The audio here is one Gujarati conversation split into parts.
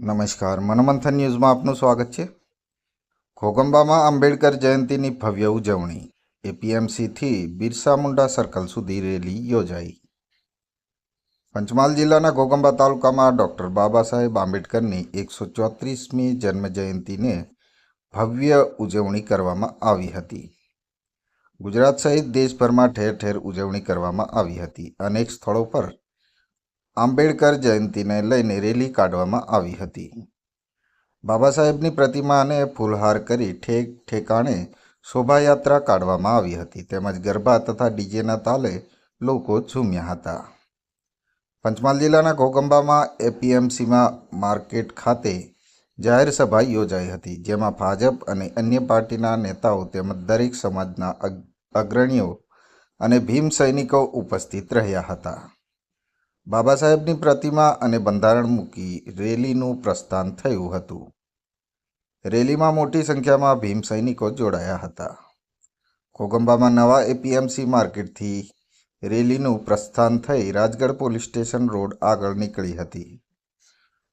નમસ્કાર, મનમંથન ન્યૂઝમાં આપનું સ્વાગત છે. ઘોગંબામાં આંબેડકર જયંતિની ભવ્ય ઉજવણી. એપીએમસીથી બિરસા મુંડા સર્કલ સુધી રેલી યોજાઈ. પંચમહાલ જિલ્લાના ઘોગંબા તાલુકામાં ડૉક્ટર બાબા સાહેબ આંબેડકરની એકસો ચોત્રીસમી જન્મજયંતિને ભવ્ય ઉજવણી કરવામાં આવી હતી. ગુજરાત સહિત દેશભરમાં ઠેર ઠેર ઉજવણી કરવામાં આવી હતી. અનેક સ્થળો પર આંબેડકર જયંતિને લઈને રેલી કાઢવામાં આવી હતી. બાબા સાહેબની પ્રતિમાને ફૂલહાર કરી ઠેક ઠેકાણે શોભાયાત્રા કાઢવામાં આવી હતી. તેમજ ગરબા તથા ડીજેના તાલે લોકો ઝૂમ્યા હતા. પંચમહાલ જિલ્લાના ઘોગંબામાં એપીએમસીમાં માર્કેટ ખાતે જાહેર સભા યોજાઈ હતી, જેમાં ભાજપ અને અન્ય પાર્ટીના નેતાઓ તેમજ દરેક સમાજના અગ્રણીઓ અને ભીમ સૈનિકો ઉપસ્થિત રહ્યા હતા. બાબા સાહેબની પ્રતિમા અને બંધારણ મૂકી રેલીનું પ્રસ્થાન થયું હતું. રેલીમાં મોટી સંખ્યામાં ભીમ સૈનિકો જોડાયા હતા. કોગંબામાં નવા એપીએમસી માર્કેટથી રેલીનું પ્રસ્થાન થઈ રાજગઢ પોલીસ સ્ટેશન રોડ આગળ નીકળી હતી.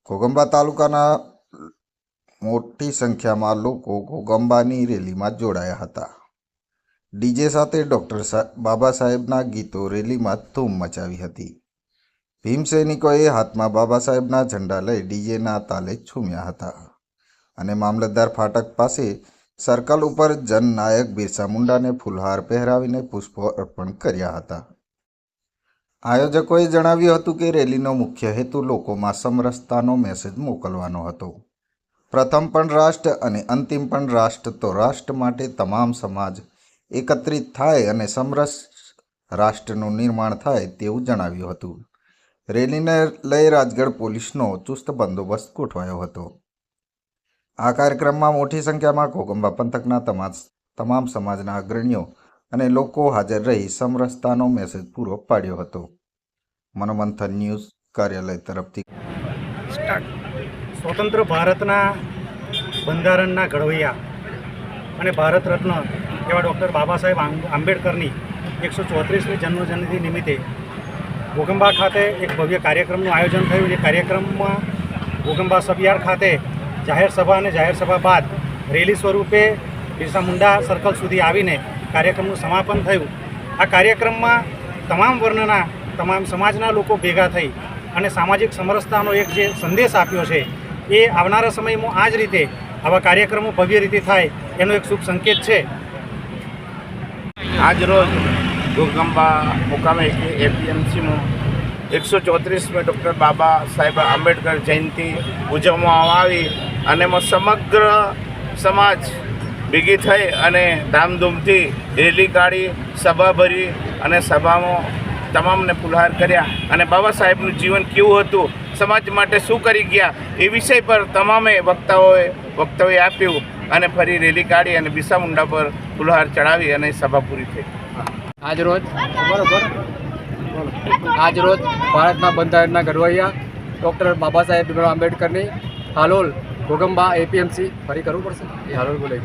કોગંબા તાલુકાના મોટી સંખ્યામાં લોકો કોગંબાની રેલીમાં જોડાયા હતા. ડીજે સાથે ડૉક્ટર બાબા સાહેબના ગીતો રેલીમાં ધૂમ મચાવી હતી. ભીમ સૈનિકોએ હાથમાં બાબા સાહેબના ઝંડા લઈ ડીજેના તાલે ઝૂમ્યા હતા અને મામલતદાર ફાટક પાસે સર્કલ ઉપર જનનાયક બિરસા મુંડાને ફૂલહાર પહેરાવીને પુષ્પો અર્પણ કર્યા હતા. આયોજકોએ જણાવ્યું હતું કે રેલીનો મુખ્ય હેતુ લોકોમાં સમરસતાનો મેસેજ મોકલવાનો હતો. પ્રથમ પણ રાષ્ટ્ર અને અંતિમ પણ રાષ્ટ્ર તો રાષ્ટ્ર માટે તમામ સમાજ એકત્રિત થાય અને સમરસ રાષ્ટ્રનું નિર્માણ થાય તેવું જણાવ્યું હતું. રેલીને લઈ રાજગઢ પોલીસનો ચુસ્ત બંદોબસ્ત ગોઠવાયો હતો. આ કાર્યક્રમમાં મોટી સંખ્યામાં ઘોગંબા પંથકના તમામ તમામ સમાજના અગ્રણીઓ અને લોકો હાજર રહી સમરસતાનો મેસેજ પૂરો પાડ્યો હતો. મનોમંથન ન્યૂઝ કાર્યાલય તરફથી. સ્વતંત્ર ભારતના બંધારણના ઘડવૈયા અને ભારત રત્ન એવા ડૉક્ટર બાબા સાહેબ આંબેડકરની એકસો ચોત્રીસમી જન્મજયંતિ નિમિત્તે ભોગંબા ખાતે એક ભવ્ય કાર્યક્રમનું આયોજન થયું. એ કાર્યક્રમમાં ભોગંબા સબયાર ખાતે જાહેર સભા અને જાહેર સભા બાદ રેલી સ્વરૂપે બિરસા મુંડા સર્કલ સુધી આવીને કાર્યક્રમનું સમાપન થયું. આ કાર્યક્રમમાં તમામ વર્ણના, તમામ સમાજના લોકો ભેગા થઈ અને સામાજિક સમરસતાનો એક જે સંદેશ આપ્યો છે, એ આવનારા સમયમાં આ જ રીતે આવા કાર્યક્રમો ભવ્ય રીતે થાય એનો એક શુભ સંકેત છે. આજરોજ ગોગંબા મુકામે એપીએમસીમાં એકસો ચોત્રીસમાં ડૉક્ટર બાબા સાહેબ આંબેડકર જયંતિ ઉજવવામાં આવી અને એમાં સમગ્ર સમાજ ભેગી થઈ અને ધામધૂમથી રેલી કાઢી, સભા ભરી અને સભામાં તમામને ફુલહાર કર્યા. અને બાબા સાહેબનું જીવન કેવું હતું, સમાજ માટે શું કરી ગયા, એ વિષય પર તમામે વક્તાઓએ વક્તવ્ય આપ્યું અને ફરી રેલી કાઢી અને બિરસા મુંડા પર ફુલહાર ચડાવી અને સભા પૂરી થઈ. આજરોજ આજરોજ ભારતના બંધારણના ઘડવૈયા ડૉક્ટર બાબા સાહેબ ભીમરાવ આંબેડકરની હાલોલ ઘોગંબા એપીએમસી ફરી કરવું પડશે. એ હાલોલ બોલે